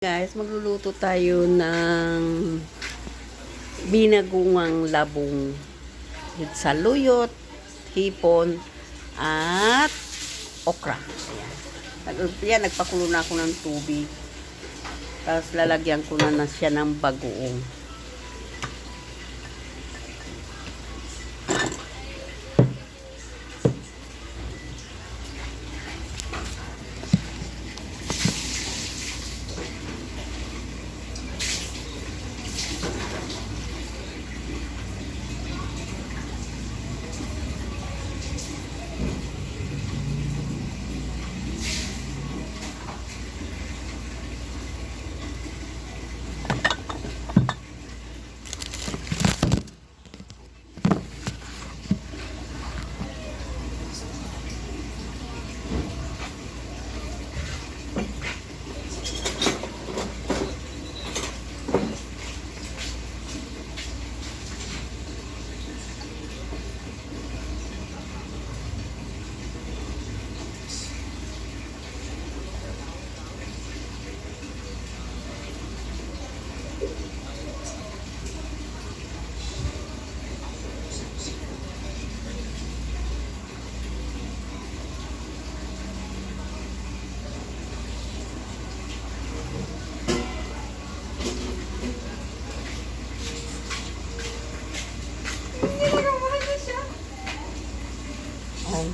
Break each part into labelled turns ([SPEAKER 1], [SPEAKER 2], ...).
[SPEAKER 1] Guys, magluluto tayo ng binagungang labong with saluyot, hipon, at okra. Ayan. Nag- nagpakulo na ako ng tubig. Tapos lalagyan ko na, na siya ng bagoong. Ay.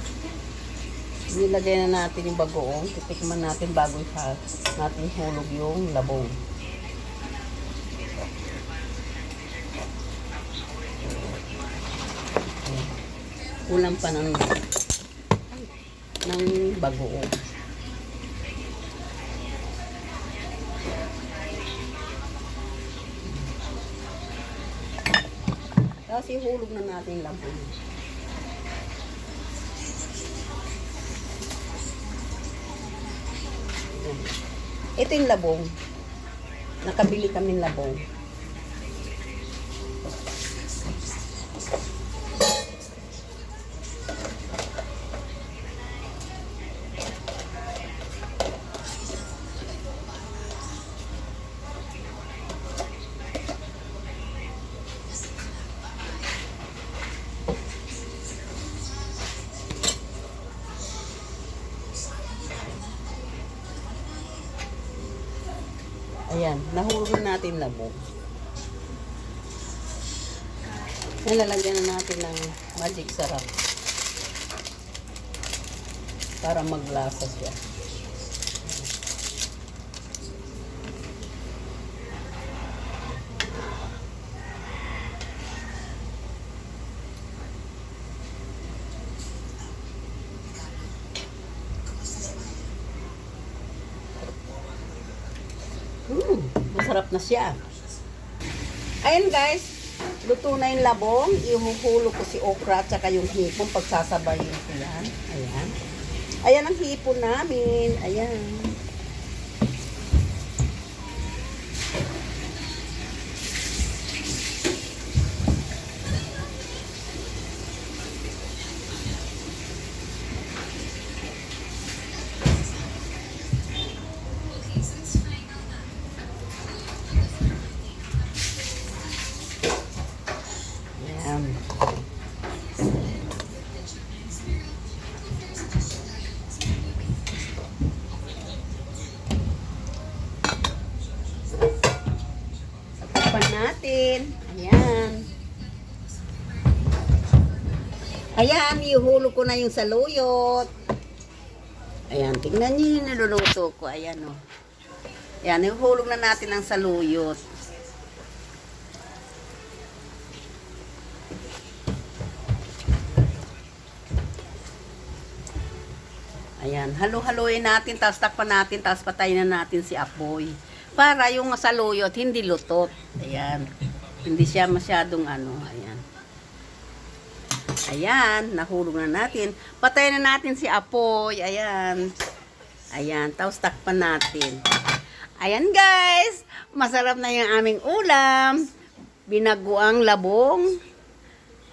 [SPEAKER 1] Nilagay na natin yung bagoong. Titikman natin bago natin hulog yung labong. Kulang pa ng ng bagoong. Tapos ihulog na natin yung labong. Ito yung labong. Nakabili kami ng labong. Ayan, nahulog na natin labong. Nalalagyan na natin ng magic sarap. Para maglasa siya. Hmm, masarap na siya. Ayan guys, luto na yung labong. Ihuhulog ko si okra at saka yung hipon. Pagsasabayin ko yan. Ayan. Ayan ang hipon namin. Ayan. Natin. Ayan. Ayan, ihulog ko na yung saluyot. Ayan, tingnan niyo yung niluluto ko. Ayan, o. Oh. Ayan, ihulog na natin ang saluyot. Ayan, halo-haloyin natin, tapos takpan natin, tapos patayin na natin si Apoy. Para yung saluyot, hindi lutot. Ayan. Hindi siya masyadong ano, ayan. Ayan, nahulog na natin. Patayin na natin si Apoy. Ayan. Ayan, tapos takpan natin. Ayan guys, masarap na yung aming ulam. Binaguang labong,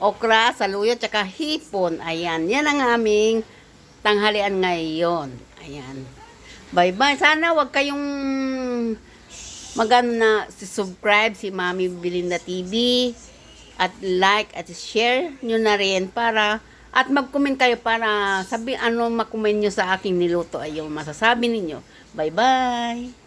[SPEAKER 1] okra, saluyot, tsaka hipon. Ayan, yan ang aming tanghalian ngayon. Ayan. Bye-bye. Sana wag kayong magano na si subscribe si Mami Belinda TV at like at share nyo na rin para at mag-comment kayo para sabi ano mag-comment nyo sa aking niluto ay masasabi ninyo. Bye-bye!